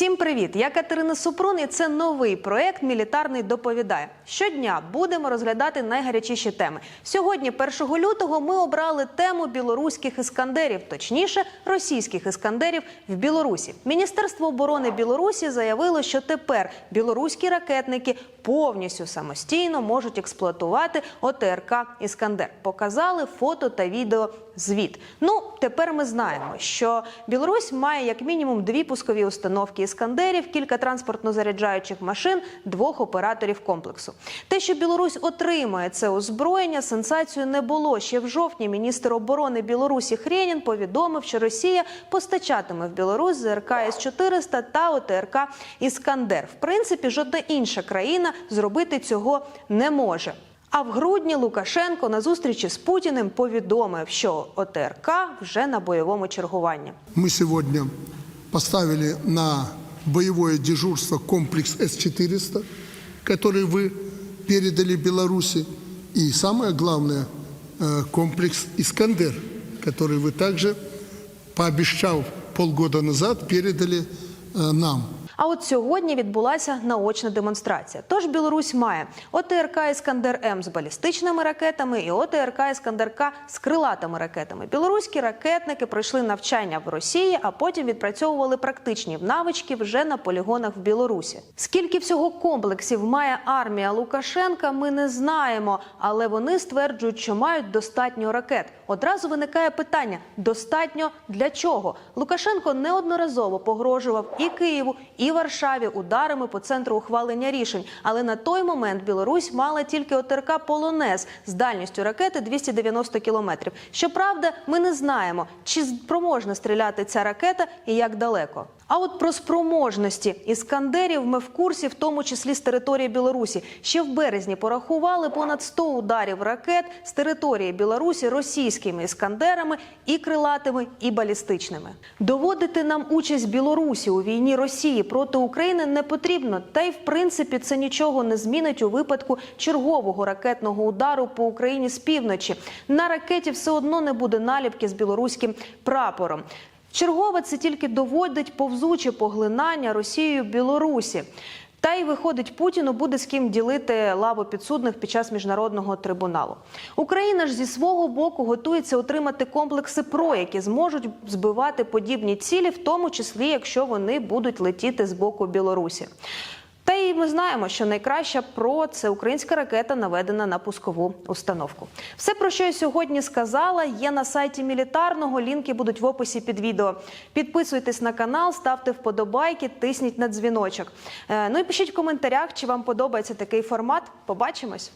Всім привіт! Я Катерина Супрун, і це новий проект Мілітарний доповідає. Щодня будемо розглядати найгарячіші теми. Сьогодні, 1 лютого, ми обрали тему білоруських іскандерів, точніше, російських іскандерів в Білорусі. Міністерство оборони Білорусі заявило, що тепер білоруські ракетники повністю самостійно можуть експлуатувати ОТРК Іскандер. Показали фото та відео звіт. Ну тепер ми знаємо, що Білорусь має як мінімум дві пускові установки іскандерів, кілька транспортно-заряджаючих машин, двох операторів комплексу. Те, що Білорусь отримує це озброєння, сенсацію не було. Ще в жовтні міністр оборони Білорусі Хренін повідомив, що Росія постачатиме в Білорусь ЗРК С-400 та ОТРК Іскандер. В принципі, жодна інша країна зробити цього не може. А в грудні Лукашенко на зустрічі з Путіним повідомив, що ОТРК вже на бойовому чергуванні. Мы сегодня поставили на боевое дежурство комплекс С-400, который вы передали Беларуси, и самое главное, э, комплекс «Искандер», который вы также, пообещав полгода назад, передали э, нам. а от сьогодні відбулася наочна демонстрація. Тож Білорусь має ОТРК Іскандер М з балістичними ракетами і ОТРК Іскандер К з крилатими ракетами. Білоруські ракетники пройшли навчання в Росії, а потім відпрацьовували практичні навички вже на полігонах в Білорусі. Скільки всього комплексів має армія Лукашенка, ми не знаємо, але вони стверджують, що мають достатньо ракет. Одразу виникає питання: достатньо для чого? Лукашенко неодноразово погрожував і Києву, і Варшаві ударами по центру ухвалення рішень. Але на той момент Білорусь мала тільки ОТРК Полонез з дальністю ракети 290 кілометрів. Щоправда, ми не знаємо, чи спроможна стріляти ця ракета і як далеко. А от про спроможності іскандерів ми в курсі, в тому числі з території Білорусі. Ще в березні порахували понад 100 ударів ракет з території Білорусі російськими іскандерами і крилатими, і балістичними. Доводити нам участь Білорусі у війні Росії проти України не потрібно, та й в принципі це нічого не змінить у випадку чергового ракетного удару по Україні з півночі. На ракеті все одно не буде наліпки з білоруським прапором. Чергове це тільки доводить повзуче поглинання Росією Білорусі. Та й виходить, Путіну буде з ким ділити лаву підсудних під час міжнародного трибуналу. Україна ж зі свого боку готується отримати комплекси ПРО, які зможуть збивати подібні цілі, в тому числі якщо вони будуть летіти з боку Білорусі. Й ми знаємо, що найкраща ПРО – це українська ракета, наведена на пускову установку. Все, про що я сьогодні сказала, є на сайті мілітарного. Лінки будуть в описі під відео. Підписуйтесь на канал, ставте вподобайки, тисніть на дзвіночок. Е, Ну і пишіть в коментарях, чи вам подобається такий формат. Побачимось.